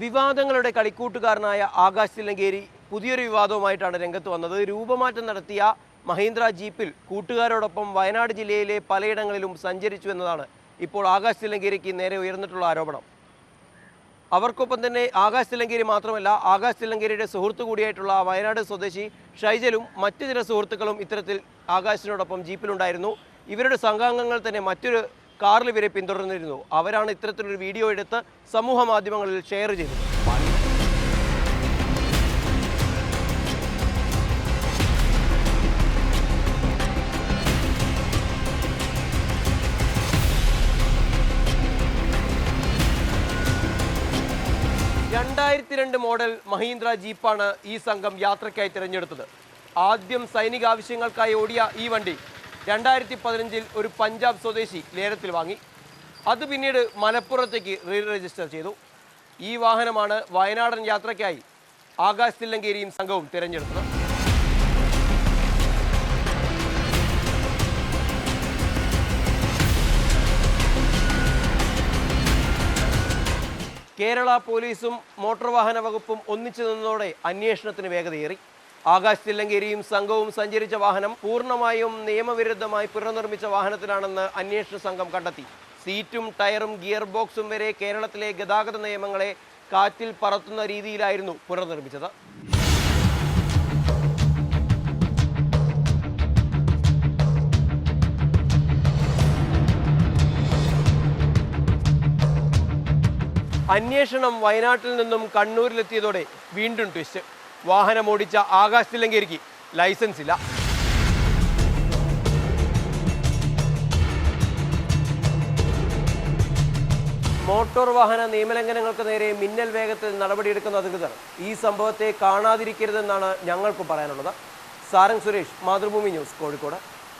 വിവാദങ്ങളുടെ കളിക്കൂട്ടുകാരനായ ആകാശ് തില്ലങ്കേരി പുതിയൊരു വിവാദവുമായിട്ടാണ് രംഗത്ത് വന്നത്. രൂപമാറ്റം നടത്തിയ മഹീന്ദ്ര ജീപ്പിൽ കൂട്ടുകാരോടൊപ്പം വയനാട് ജില്ലയിലെ പലയിടങ്ങളിലും സഞ്ചരിച്ചു എന്നതാണ് ഇപ്പോൾ ആകാശ് തില്ലങ്കേരിക്ക് നേരെ ഉയർന്നിട്ടുള്ള ആരോപണം. അവർക്കൊപ്പം തന്നെ ആകാശ് തില്ലങ്കേരി മാത്രമല്ല ആകാശ് തില്ലങ്കേരിയുടെ സുഹൃത്തു കൂടിയായിട്ടുള്ള വയനാട് സ്വദേശി ഷൈജലും മറ്റു ചില സുഹൃത്തുക്കളും ഇത്തരത്തിൽ ആകാശിനോടൊപ്പം ജീപ്പിലുണ്ടായിരുന്നു. ഇവരുടെ സംഘാംഗങ്ങൾ തന്നെ മറ്റൊരു കാറിൽ ഇവരെ പിന്തുടർന്നിരുന്നു. അവരാണ് ഇത്തരത്തിലൊരു വീഡിയോ എടുത്ത് സമൂഹ മാധ്യമങ്ങളിൽ ഷെയർ ചെയ്തത്. രണ്ടായിരത്തി രണ്ട് മോഡൽ മഹീന്ദ്ര ജീപ്പാണ് ഈ സംഘം യാത്രയ്ക്കായി തിരഞ്ഞെടുത്തത്. ആദ്യം സൈനിക ആവശ്യങ്ങൾക്കായി ഓടിയ ഈ വണ്ടി രണ്ടായിരത്തി പതിനഞ്ചിൽ ഒരു പഞ്ചാബ് സ്വദേശി ലേലത്തിൽ വാങ്ങി. അത് പിന്നീട് മലപ്പുറത്തേക്ക് റീ രജിസ്റ്റർ ചെയ്തു. ഈ വാഹനമാണ് വയനാടൻ യാത്രയ്ക്കായി ആകാശ് തില്ലങ്കേരിയും സംഘവും തിരഞ്ഞെടുത്തത്. കേരള പോലീസും മോട്ടോർ വാഹന വകുപ്പും ഒന്നിച്ചു നിന്നതോടെ അന്വേഷണത്തിന് വേഗതയേറി. ആകാശ് തില്ലങ്കേരിയും സംഘവും സഞ്ചരിച്ച വാഹനം പൂർണമായും നിയമവിരുദ്ധമായി പുനർനിർമ്മിച്ച വാഹനത്തിലാണെന്ന് അന്വേഷണ സംഘം കണ്ടെത്തി. സീറ്റും ടയറും ഗിയർ ബോക്സും വരെ കേരളത്തിലെ ഗതാഗത നിയമങ്ങളെ കാറ്റിൽ പറത്തുന്ന രീതിയിലായിരുന്നു പുനർനിർമ്മിച്ചത്. അന്വേഷണം വയനാട്ടിൽ നിന്നും കണ്ണൂരിലെത്തിയതോടെ വീണ്ടും ട്വിസ്റ്റ്. വാഹനം ഓടിച്ച ആകാശ് ലൈസൻസ് ഇല്ല. മോട്ടോർ വാഹന നിയമലംഘനങ്ങൾക്ക് നേരെ മിന്നൽ വേഗത്തിൽ നടപടിയെടുക്കുന്ന അധികൃതർ ഈ സംഭവത്തെ കാണാതിരിക്കരുതെന്നാണ് ഞങ്ങൾക്ക് പറയാനുള്ളത്. സാരംഗ് സുരേഷ് മാതൃഭൂമി ന്യൂസ് കോഴിക്കോട്.